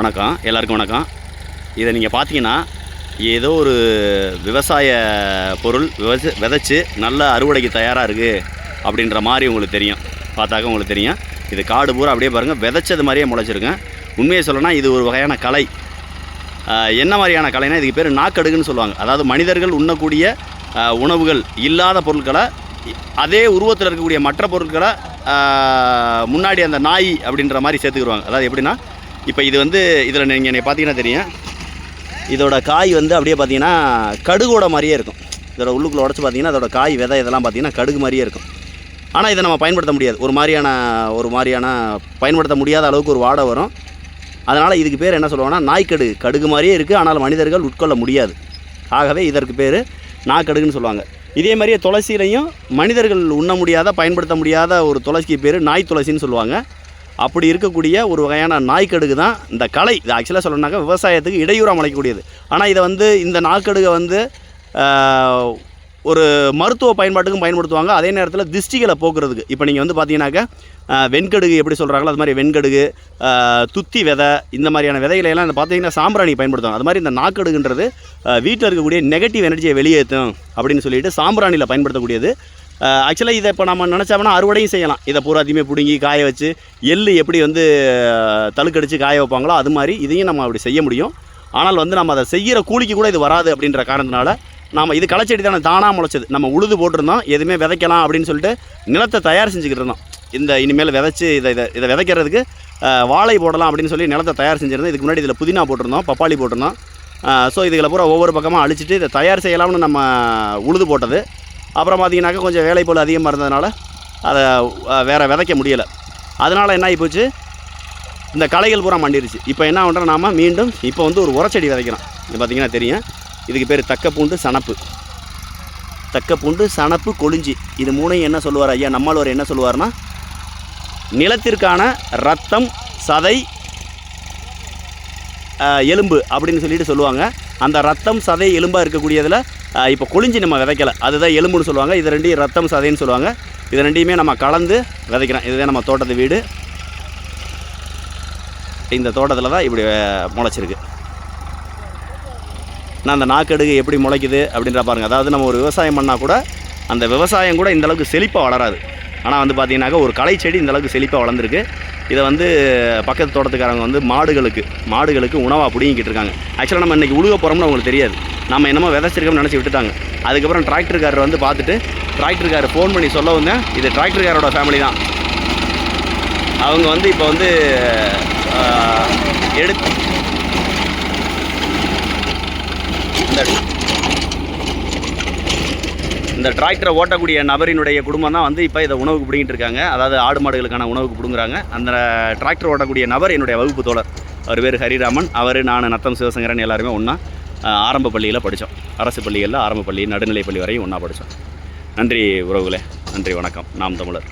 வணக்கம் எல்லாருக்கும் வணக்கம். இதை நீங்கள் பார்த்தீங்கன்னா ஏதோ ஒரு விவசாய பொருள் விவச விதைச்சி நல்ல அறுவடைக்கு தயாராக இருக்குது அப்படின்ற மாதிரி உங்களுக்கு தெரியும். பார்த்தாக்க உங்களுக்கு தெரியும். இது காடு பூரா அப்படியே பாருங்கள் விதைச்சது மாதிரியே முளைச்சிருங்க உண்மையை சொல்லணும்னா இது ஒரு வகையான கலை. என்ன மாதிரியான கலைனா இதுக்கு பேர் நாக்கடுகுன்னு சொல்லுவாங்க. அதாவது மனிதர்கள் உண்ணக்கூடிய உணவுகள் இல்லாத பொருட்களை அதே உருவத்தில் இருக்கக்கூடிய மற்ற பொருட்களை முன்னாடி அந்த நாய் அப்படின்ற மாதிரி சேர்த்துக்கிடுவாங்க. அதாவது எப்படின்னா இப்போ இது வந்து இதில் நீங்கள் பார்த்தீங்கன்னா தெரியும். இதோட காய் வந்து அப்படியே பார்த்தீங்கன்னா கடுகோட மாதிரியே இருக்கும். இதோட உள்ளுக்குள்ள உடச்சி பார்த்தீங்கன்னா அதோட காய் விதை இதெல்லாம் பார்த்தீங்கன்னா கடுகு மாதிரியே இருக்கும். ஆனால் இதை நம்ம பயன்படுத்த முடியாது. ஒரு மாதிரியான ஒரு மாதிரியான பயன்படுத்த முடியாத அளவுக்கு ஒரு வாடை வரும். அதனால் இதுக்கு பேர் என்ன சொல்லுவாங்கன்னா நாய்க்கடுகு கடுகு மாதிரியே இருக்குது ஆனால் மனிதர்கள் உட்கொள்ள முடியாது. ஆகவே இதற்கு பேர் நாக்கடுகுன்னு சொல்லுவாங்க. இதே மாதிரியே துளசியிலையும் மனிதர்கள் உண்ண முடியாத பயன்படுத்த முடியாத ஒரு துளசிக்கு பேர் நாய் துளசின்னு சொல்லுவாங்க. அப்படி இருக்கக்கூடிய ஒரு வகையான நாய்க்கடுகு தான் இந்த கலை. இது ஆக்சுவலாக சொல்லணும்னாக்கா விவசாயத்துக்கு இடையூறாக முளைக்கக்கூடியது ஆனால் இதை வந்து இந்த நாக்கடுகை வந்து ஒரு மருத்துவ பயன்பாட்டுக்கும் பயன்படுத்துவாங்க. அதே நேரத்தில் திஷ்டிகளை போக்குறதுக்கு. இப்போ நீங்கள் வந்து பார்த்தீங்கன்னாக்கா வெண்கடுகு எப்படி சொல்கிறாங்களோ அது மாதிரி வெண்கடுகு துத்தி விதை இந்த மாதிரியான விதைகளை எல்லாம் இந்த பார்த்தீங்கன்னா சாம்பிராணி பயன்படுத்துவாங்க. அது மாதிரி இந்த நாக்கடுகுன்றது வீட்டில் இருக்கக்கூடிய நெகட்டிவ் எனர்ஜியை வெளியேற்றும் அப்படின்னு சொல்லிட்டு சாம்பிராணியில் பயன்படுத்தக்கூடியது. ஆக்சுவலாக இதை இப்போ நம்ம நினச்சோம்னா அறுவடையும் செய்யலாம். இதை பூராத்தையுமே பிடுங்கி காய வச்சு எள்ளு எப்படி வந்து தழுக்கடிச்சு காய வைப்பாங்களோ அது மாதிரி இதையும் நம்ம அப்படி செய்ய முடியும். ஆனால் வந்து நம்ம அதை செய்கிற கூலிக்கு கூட இது வராது அப்படின்ற காரணத்தினால நாம் இது களைச்செடி தானே தானாக முளைச்சது. நம்ம உழுது போட்டிருந்தோம் எதுவுமே விதைக்கலாம் அப்படின்னு சொல்லிட்டு நிலத்தை தயார் செஞ்சுக்கிட்டு இருந்தோம். இந்த இனிமேல் விதைச்சி இதை இதை இதை விதைக்கிறதுக்கு வாழை போடலாம் அப்படின்னு சொல்லி நிலத்தை தயார் செஞ்சுருந்தோம். இதுக்கு முன்னாடி இதில் புதினா போட்டிருந்தோம் பப்பாளி போட்டிருந்தோம். ஸோ இதுகளை பூரா ஒவ்வொரு பக்கமாக அழிச்சிட்டு இதை தயார் செய்யலாம்னு நம்ம உழுது போட்டது. அப்புறம் பார்த்திங்கனாக்கா கொஞ்சம் வேலை போல் அதிகமாக இருந்ததுனால அதை வேறு வேற விதைக்க முடியலை. அதனால் என்ன ஆகிப்போச்சு இந்த களைகள் பூரா மண்டிருச்சு. இப்போ என்ன பண்ணுறோம் நாம் மீண்டும் இப்போ வந்து ஒரு உரச்செடி விதைக்கிறோம். இது பார்த்தீங்கன்னா தெரியும். இதுக்கு பேர் தக்கப்பூண்டு சணப்பு தக்கப்பூண்டு சணப்பு கொளிஞ்சி இது மூணையும் என்ன சொல்லுவார் ஐயா? நம்மளவர் என்ன சொல்லுவார்னா நிலத்திற்கான ரத்தம் சதை எலும்பு அப்படின்னு சொல்லிட்டு சொல்லுவாங்க. அந்த ரத்தம் சதை எலும்பாக இருக்கக்கூடியதில் இப்போ கொளிஞ்சி நம்ம விதைக்கல. அதுதான் எலும்புன்னு சொல்லுவாங்க. இது ரெண்டையும் ரத்தம் சதைன்னு சொல்லுவாங்க. இது ரெண்டையுமே நம்ம கலந்து விதைக்கிறோம். இதுதான் நம்ம தோட்டத்து வீடு. இந்த தோட்டத்தில் தான் இப்படி முளைச்சிருக்கு. நான் அந்த நாக்கடுகு எப்படி முளைக்குது அப்படின்ற பாருங்க. அதாவது நம்ம ஒரு விவசாயம் பண்ணால் கூட அந்த விவசாயம் கூட இந்த அளவுக்கு செழிப்பாக வளராது. ஆனால் வந்து பார்த்திங்கனாக்கா ஒரு களை செடி இந்தளவுக்கு செழிப்பாக வளர்ந்துருக்கு. இதை வந்து பக்கத்து தோட்டத்துக்காரங்க வந்து மாடுகளுக்கு மாடுகளுக்கு உணவாக பிடிங்கிட்டு இருக்காங்க. ஆக்சுவலாக நம்ம இன்றைக்கி உழுக போகிறோம்னு அவங்களுக்கு தெரியாது. நம்ம என்னமோ விதைச்சிருக்கோம்னு நினச்சி விட்டுட்டாங்க. அதுக்கப்புறம் டிராக்டர்காரர் வந்து பார்த்துட்டு டிராக்டர்காரர் ஃபோன் பண்ணி சொல்ல வந்தேன் இது டிராக்டர்காரோட ஃபேமிலி தான். அவங்க வந்து இப்போ வந்து எடுத்து இந்த இந்த டிராக்டரை ஓட்டக்கூடிய நபரினுடைய குடும்பம் தான் வந்து இப்போ இதை உணவுக்கு பிடிங்கிட்டு இருக்காங்க. அதாவது ஆடு மாடுகளுக்கான உணவுக்கு பிடுங்குறாங்க. அந்த டிராக்டர் ஓட்டக்கூடிய நபர் என்னுடைய வகுப்பு தோழர். அவர் பேர் ஹரிராமன். அவர் நான் நத்தம் சிவசங்கரன் எல்லாருமே ஒன்றா ஆரம்ப பள்ளியில் படித்தோம் அரசு பள்ளிகளில் ஆரம்ப பள்ளி நடுநிலை பள்ளி வரையும் ஒன்றா படித்தோம் நன்றி உறவுகளே. நன்றி வணக்கம். நாம் தமிழர்.